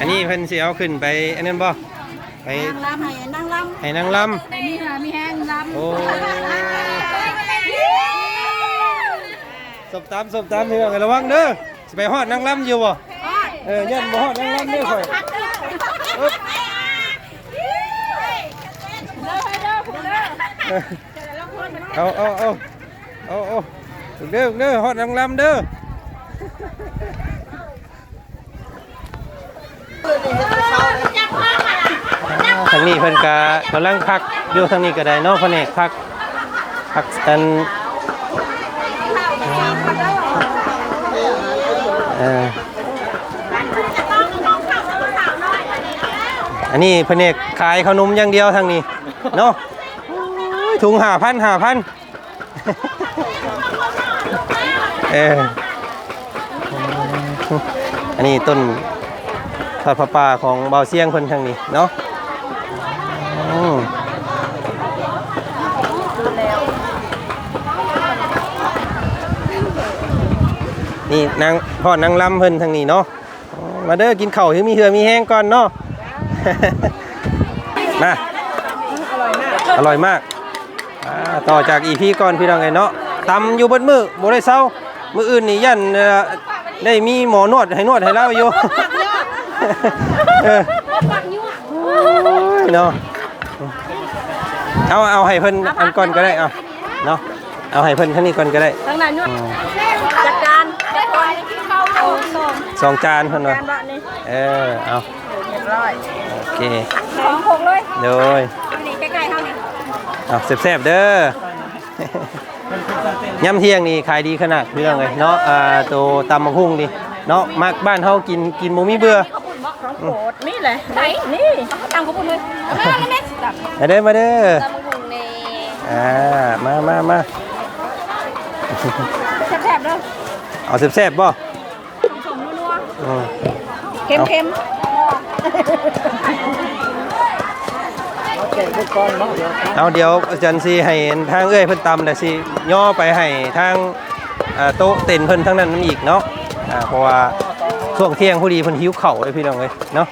อันนี้เพิ่นสิเอาขึ้นไปอันนั้นบ่ไปนั่งลำให้นั่งลให้นางลำนี่ค่ะมีแห้งลำโอ้สบตามสบตามพี่น้องระวังเด้อสิไปฮอดนางลำอยู่บ่เออยันบ่ฮอดนางลำเด้อข่อยอึ๊บเอาเอาเอาเอาเอาเด้อเด้อฮอดนางลำเด้อ ทางนี้เพิ่นก็กำลังพักอยู่ทางนี้ก็ได้เนาะแผนกพักพักอันเอออันนี้แผนกขายขนมอย่างเดียวทางนี้เนาะถุงห้าพันห้าพันเอออันนี้ต้น ทอดผ้าป่าของเบาเสียงเพิ่นทางนี้เนาะอืมนี่นางพ่อนางลำเพิ่นทางนี้เนาะอ๋อมาเด้อกินข้าวที่มีเหือมีแห้งก่อนเนาะมาอร่อยมากอ่าต่อจากอีพีก่อนพี่น้องไงเนาะตำอยู่บนมือบ่ได้เศร้ามืออื่นนี่ยันเอ่อได้มีหมอนวดให้นวดให้เราอยู่ เออโอ้ยเนาะเอาเอาให้เพิ่นอันก่อนก็ได้เอาเนาะเอาให้เพิ่นท่างนี้ก่อนก็ได้ำทั้งนั้นยุ่อืมจัดการเด็กคนเข้าเอาส่งสองจานเพิ่นว่าการบะนี่เออเอาเรียบร้อยโอเคสองหกเลยโดยนี่ใกล้ๆเท่านี้เอาแซ่บๆเด้อย่ำเที่ยงนี่ขายดีขนาดเรื่องเลยเนาะอ่าตัวตำมะพุ่งดิเนาะมากบ้านเฮากินกินบ่มีเบื่อ ข้าวปุ้นเหมาะของโปรดนี่เลยไหนนี่ตำข้าวปุ้นเลยเอามาเลยแม่ตำมาเด้อมาเด้อตำมุงในอ่ามามามาแซ่บๆเด้อเอาแซ่บๆบ่สมนัวอืมๆเค็มเอาเดี๋ยวอาจารย์สิให้ทางเอ้ยเพิ่นตำแล้วสิย่อไปให้ทางอ่าโต๊ะเต็นท์เพิ่นทั้งนั้นมันอีกเนาะอ่าเพราะว่า ช่วงเที่ยงพอดีเพิ่นหิวข้าวเลยพี่น้องเอ้ยเนาะ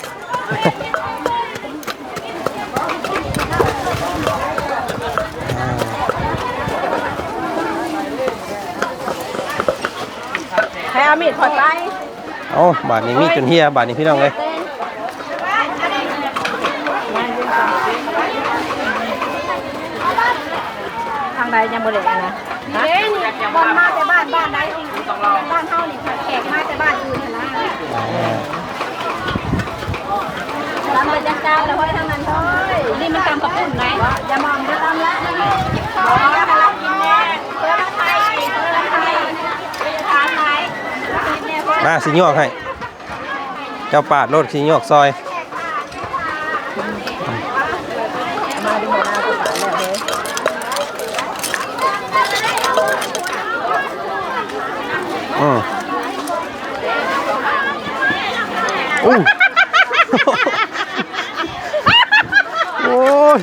ๆให้อามีดพอใจเอาบาทนี้มีจนเฮียบาทนี้พี่น้องเอ้ยทางใดยังบ่ได้นะเด้นี่บอลมาแต่บ้านบ้านใดบ้านเฮานี่แขกมาแต่บ้านอื่นนะ อ่าตำไปจัดการแล้วไว้ทางนั้นเฮ้ยนี่มันตำกระปุ่นไหมอย่ามองจะตำแล้วนี่บอกให้เรากินแน่เพื่อไทยเพื่อไทยเป็นทานไหมมาสิยอกให้ เจ้าปาดโลดสิยอกซอย มาดูหัวหน้าผู้ป่าแล้วเฮ้ย อืม อู้โอ้ย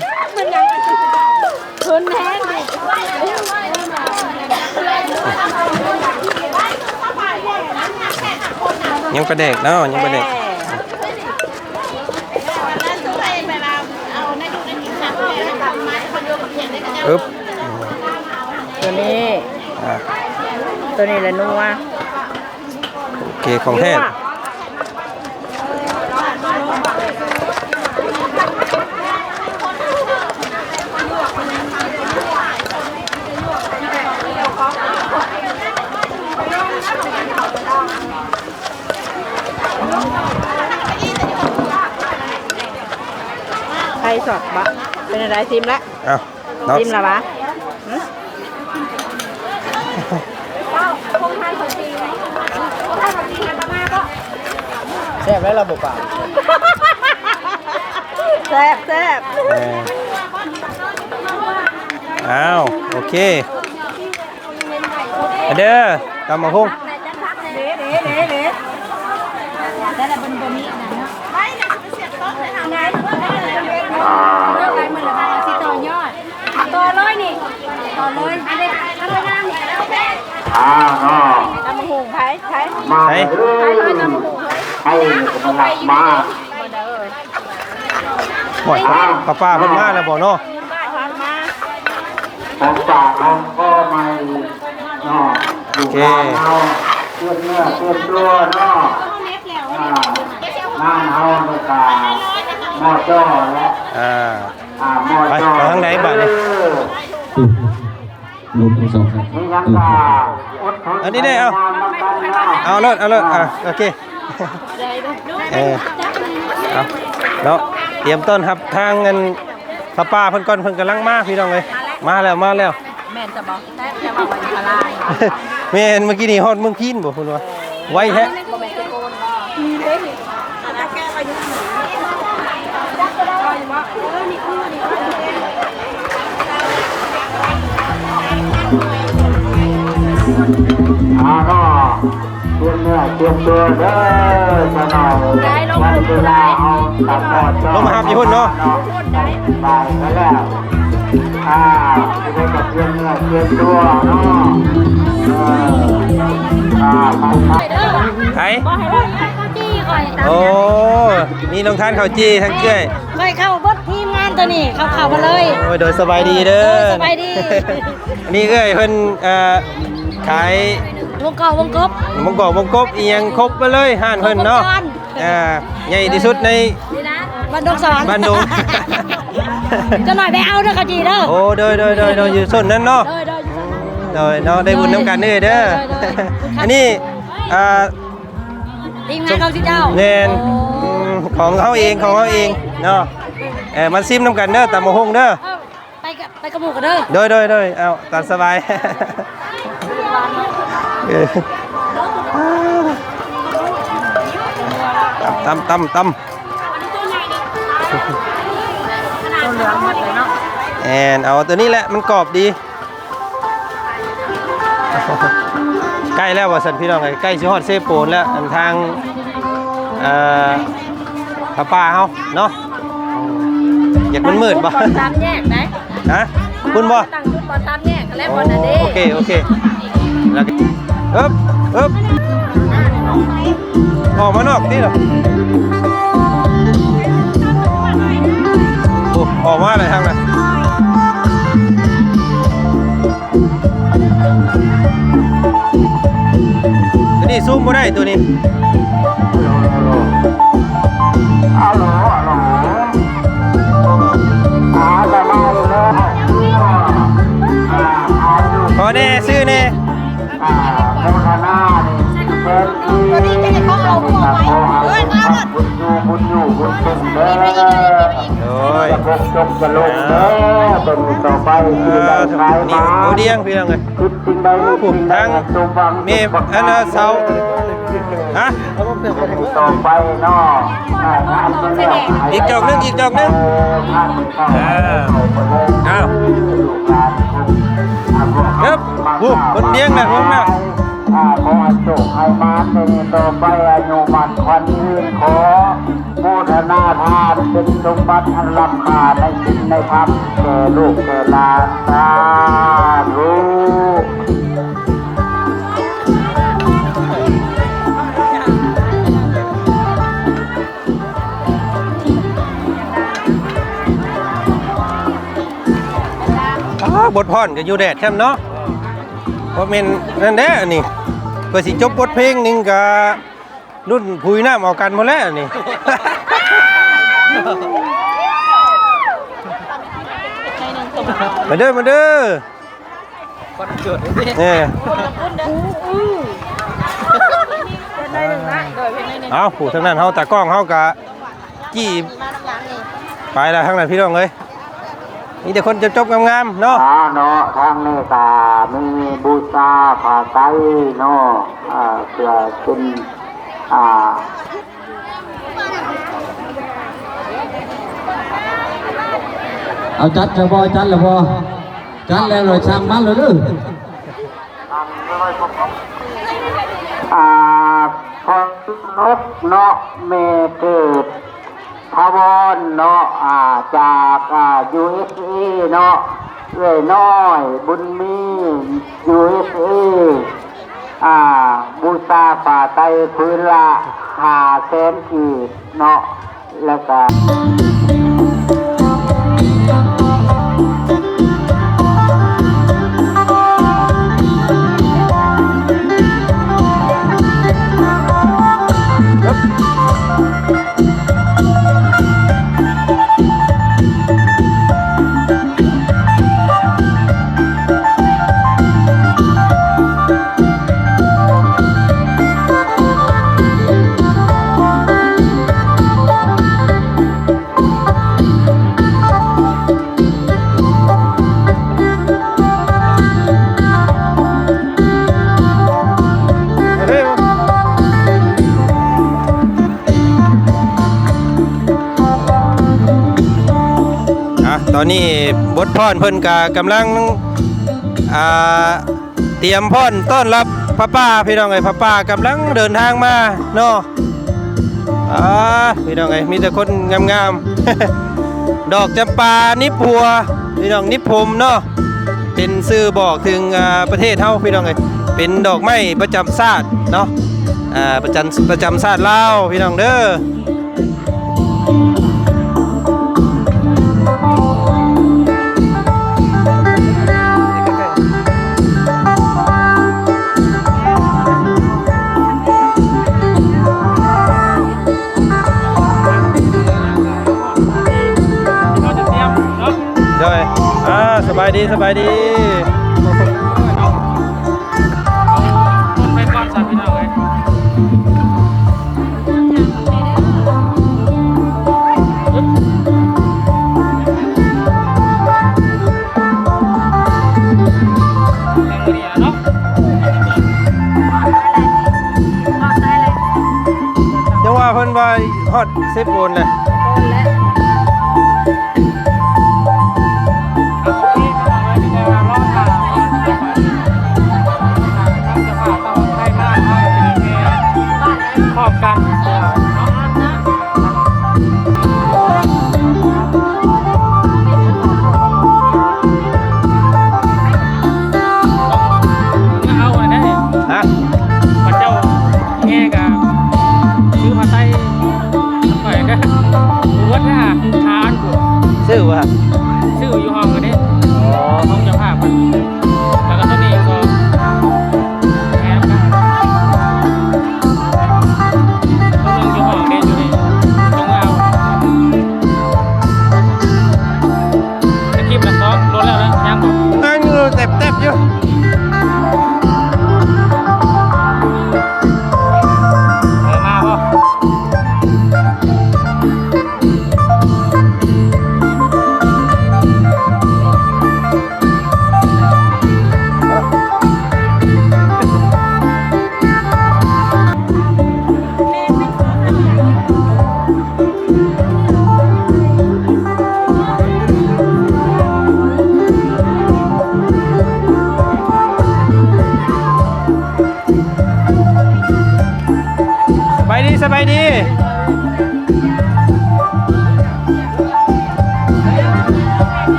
คืนแห้งดิยังประเด็กเนาะยังประเด็กอึ๊บตัวนี้อะตัวนี้แหละนัวโอเคของแท้ใครสอดบะเป็นอะไรซิมละเอาเนาะซิมละบะคงทานของจีนไหมคงทานของจีนกันมาก็แซ่บแล้วระบบป่าแซ่บแซ่บเอออ้าว โอเคเอาเด้อตามมาพุ่ง เด้เด้เด้เด้แต่ละบนบนนี้นะไม่นะเสียบต้นเลยค่ะไงเรื่องอะไรมันละบางที่ต่อยอดต่อเลยนี่ต่อเลยอันนี้อันนี้นั่งแล้วแม่ อ่าเนาะตำหูไผ่ไผ่มาเรื่ไผ่อยเลยตำหูเฮ้ยไปให้มันหมาบ่อยป้าป้าเพิ่นมาแล้วบ่เนาะผมจาเราก็ไม่เนาะอยู่บ้านเราเพื่อนเนื้อเพื่อนตัวเนาะอ่านั่งเฮาในกาหม้อจ้อและอ่าหม้อจ้อไปทางไหนบัดนี้ลูกทั้งสองครับนี่ยังกาอดทน อันนี้ได้เอาทำกันเนาะเอาเลยเอาเลยอะโอเคเออเอาเนาะเตรียมต้นครับทางเงินป้าป้าเพิ่นก่อนเพิ่นกำลังมาพี่น้องเลยมาแล้วมาแล้วแม่นจะบอกแต่จะบอกวันพลายแม่นเมื่อกี้นี่ฮอดเมืองพีนบ่คุณว่าไวแท้ อ่าก็เตรียมเนื้อเตรียมตัวเด้อจะหน่อยวันเวลาเอาตัดหม้อจ้อลงมาหับอยู่พุ่นเนาะไปแล้วแหละอ่าจะได้กับเพื่อนเนี่ยเพื่อนตัวเนาะเอออ่าไปไปไผก็จี้คอยโอ้มีน้องท่านเขาจี้ทั้งเก้ยคอยเข้าบดทีมงานตัวนี้เข้าเข้ามาเลยโอ้ยโดยสบายดีเด้อสบายดีนนี่เอ้ยเพิ่นเอ่อขาย วงเก่าวงกบมงกอกมงกบอีหยังครบไปเลยห้านเพิ่นเนาะครบวงจรอ่าใหญ่ที่สุดในนี่นะบ้านดงสวรรค์บ้านดงจะหน่อยไปเอาเด้อเขาจีเด้อโอ้โดยโดยโดยโดยอยู่ส่วนนั้นเนาะเด้อเด้ออยู่ตรงนั้นโดยเนาะได้บุญน้ำกันเด้อเด้อโดยโดยโดยอันนี้อ่าทีมงานเขาสิเจ้าแนนอืมของเขาเองของเขาเองเนาะเออมาซิมน้ำกันเด้อตามมาหงเด้อเอ้าไปกับไปกับหมู่กันเด้อโดยโดยโดยเอาตามสบายเออ ตำตำตำตัวเหลืองหมดเลยเนาะแอนเอาตัวนี้แหละมันกรอบดี ใกล้แล้วว่าสันพี่น้องไงใกล้ชิฮอดเซโปนแล้วอันทางเอ่อป้าป้าเฮาเนาะอยากมันมืดบ่บอลตามแยกไหนฮะคุณบ่ตั้งชุดบอลตามแยกแล้วบอลน่ะเด้โอเคโอเคแล้ว ก็อึ๊บอึ๊บออกมานอกนี่เหรอโอ้ออกมาอะไรทางน่ะตัวนี้ซูมบ่ได้ตัวนี้ เป็นที่เขาเอาพวกไว้เฮ้ยมาหมดบุญอยู่บุญอยู่บุญเป็นเด้โอ้ยจะพกจงจะลงเด้อเป็นต่อไปเอคือได้ขายนี่มาโอเดียงพี่น้องเอ้ยคิดสิ่งใดนึกสิ่งใดสมหวังมีอันน่ะเสาฮะต่อไปเนาะอ่างานมันแล้วอีกจอกนึงอีกจอกนึงงานมันเข้าอ่าอ้าวลูกหลานอ่าพวกครับวู้บนเตียงนะผมน่ะ อ่าขอให้โชคให้มาเป็นต่อไปอายุมันควันยืนขอโมทนาทานเป็นสมบัติอันล้ำค่าในสิ่งในธรรมแก่ลูกแก่หลานสาธุบทพรก็อยู่แดดแช่เนาะเพราะเมนนั่นแหละอันนี่ เพื่อสิจบบทเพลงหนึงกับรุ่นผุยน้ำเอากันหมดแล้วอันนี่ มาเด้อมาเด้อคนเกิดนี่เนี่ย เอาผู้ทางนั้นเฮาตากล้องเฮากะจี้ไปแล้วทางนั้นพี่น้องเอ้ย มีแต่คนจบๆงามๆเนาะอ่าเนาะทางนี้ก็มีบูชาผ้าไตรเนาะอ่าเพื่อเป็นอ่าเอาจัดแล้วบ่จัดแล้วบ่จัดแล้วเลยช่างมันเลยเด้ออ่าพอนกเนาะเมเกิด พาวอนเนาะอ่าจากอ่า USA เนาะเอ้ยน้อย บุญมี USA อ่า บูชาฝ่าไตพื้นละหาแสนกีบเนาะแล้วก็ อะตอนนี้บทพรเพิ่นกากำลังเตรียมพรต้อนรับพระป้าพี่น้องไอ้พระป้ากำลังเดินทางมาเนาะอ่าพี่น้องไอ้มีแต่คนงามๆดอกจำปานิพัวพี่น้องนิพพมเนาะเป็นสื่อบอกถึงประเทศเฮาพี่น้องไอ้เป็นดอกไม้ประจำชาติเนาะอ่าประจำประจำชาติลาวพี่น้องเด้อาสบายดีสบายดีต้นไปก่อนสัตว์พี่น้องเลยเรียเนาะจังว่าเพิ่นว่าฮอดเซฟโอนเลย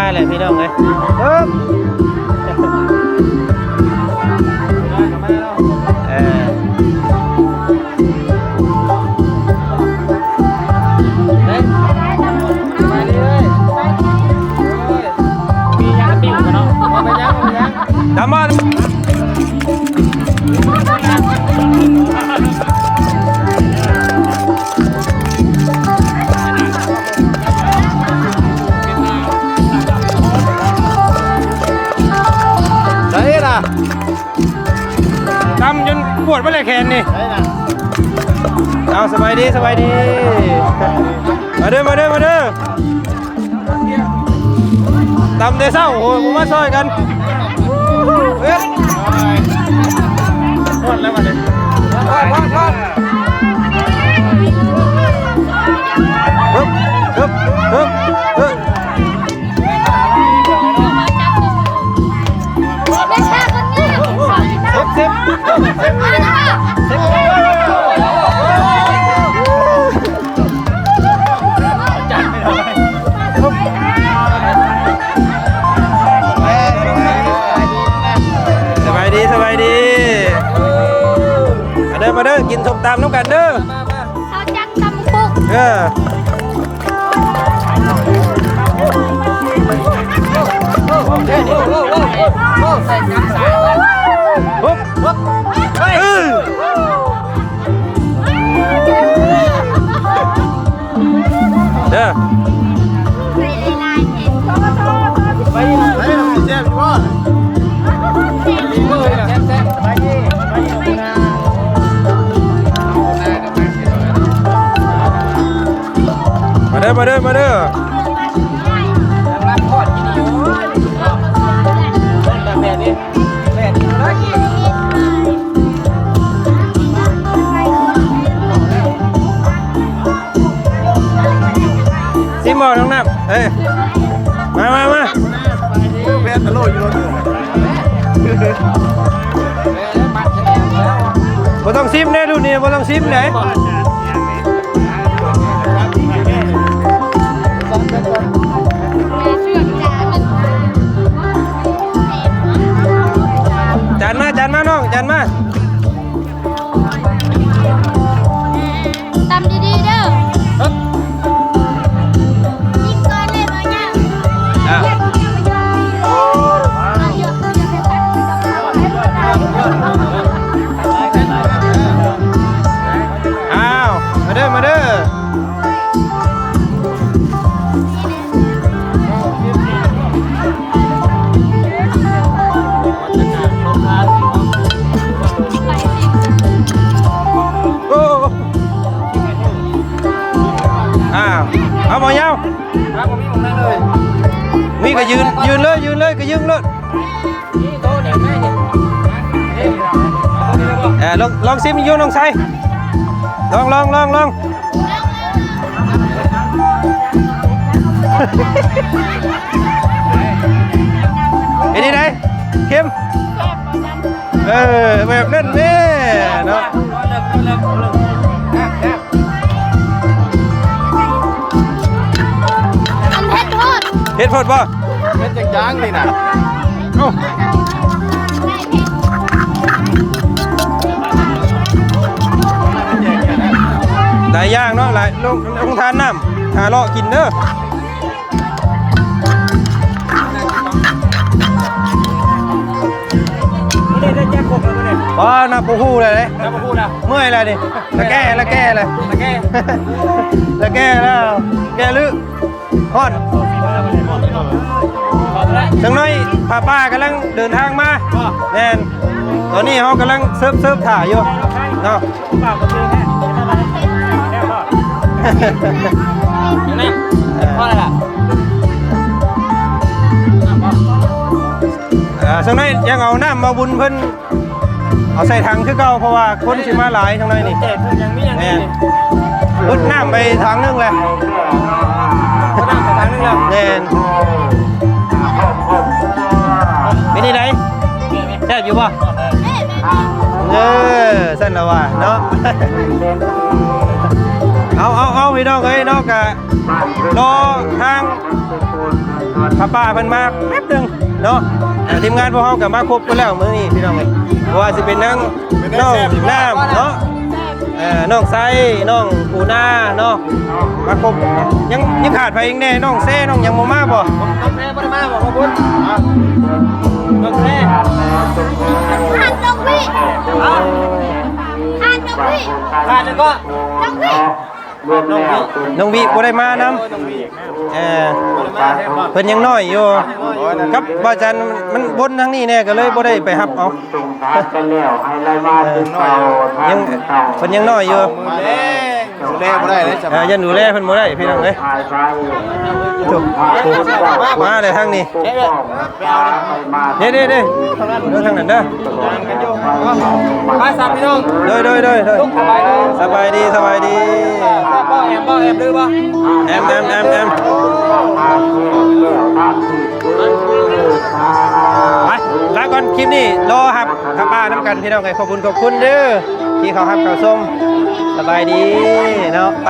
ใส่เลยพี่น้องเลยเอิบ วดมาเลยแขนนี่เอาสบายดีสบายดี มาเด้อมาเด้อมาเด้อตำเดเศร้าโอ้ยผมมาซอยกันเอ๊ะหมดแล้วมาเลยพอดพอดพอดฮึบฮึบฮึบฮึบ สิบจัดไม่ได้สบายดีสบายดีมาเด้อตามน้ำกันเด้อเอาจังตำปุกเออปุ๊บ เด้อมาเด้อมาเด้อมาเด้อ บ่ต้องซิมแน่ดูนี่บ่ต้องซิมไหน เอาหมอยาวครับผมมีผมนั่งเลยมีก็ยืนยืนเลยยืนเลยก็ยืนเลยนี่โต๊ะเนี่ยแม่เนี่ยนี่เอาตัวนี้เลยบ่เออลองลองซิมอยูน้องไซลองลองลองลองเป็นยังไงเข้มเออแบบนั้นแม่เนาะ เฮ็ดพอดบ่เป็นจังจังนี่นะเอ้าหลายอย่างเนาะหลายลงลงทานน้ำหาเลาะกินเด้อนี่ได้แจ้งครบแล้วเนี่ยอ๋อนับปูฮู้เลยเลยแล้วมาพูดนะเมื่อยเลยดิละแก้ละแก้เลยตะแก้ละแก้แล้วแก้ลึฮอดบอกแล้ว จังน้อยป้าป้ากำลังเดินทางมาแน่นตอนนี้เขากำลังเซิร์ฟเซิร์ฟถ่ายอยู่เนาะปากก็คือแค่แค่พ่อยังไงพ่ออะไรล่ะอ่าจังน้อยยังเอาน้ำมาบุญเพิ่นเอาใส่ถังคือเก่าเพราะว่าคนสิมาหลายจังน้อยนี่เจ็บยังมียังมีแน่พุดน้ำไปถังนึงเลย แต่ทางนึงแล้วแน่นเป็นนี่ไหนแซ่บอยู่ป่ะเออสั่นแล้วว่ะเนาะเอาเอาเอาพี่น้องเอ้ยเนาะกะรอทางป้าป้าเพิ่นมาแป๊บนึงเนาะทีมงานพวกเฮาก็มาครบกันแล้วมื้อนี้พี่น้องเอ้ยว่าสิเป็นนางน้องน้ำเนาะ เออน้องไซน้องปูนาเนาะมาครบยังยังขาดไปอีกแน่น้องเซ่น้องยังบ่มาบ่น้องแพ้ปรมาบอกว่าบุญน้องแพ้ทานตรงพี่ทานตรงพี่ขาดแล้วก็ตรงพี่ น้องพี่น้องวิบ่ได้มานํน้องพี่เออมาแทนบอลเพิ่นยังน้อยอยู่กับบ่จันมันบนทางนี้แน่ก็เลยบ่ได้ไปรับเอาส่งทานไปแล้วให้ไล่มาถึงเก่าทายังงเก่าเพิ่นยังน้อยอยู่มาแล้ ดูแลบ่ได้เลยจ้ะเออยันดูแลเพิ่นบ่ได้พี่น้องเอ้ยถ่ายไปถูกมาเลยทางนี้ปกป้องไปเอามาเด้เด้เด้เด้ทางนั้นเด้อมาสามพี่น้องเด้อเด้อเด้อเด้อลุกสบายดีสบายดีสบายดีบ่แอมบ่แอมดื้อบ่แอมแอมแอมแอม ไปลาก่อนคลิปนี้รอครับครับป้าน้ำกันพี่น้องไงขอบคุณขอบคุณเด้อที่เขาหับเขาส้มสบายดีเนาะไป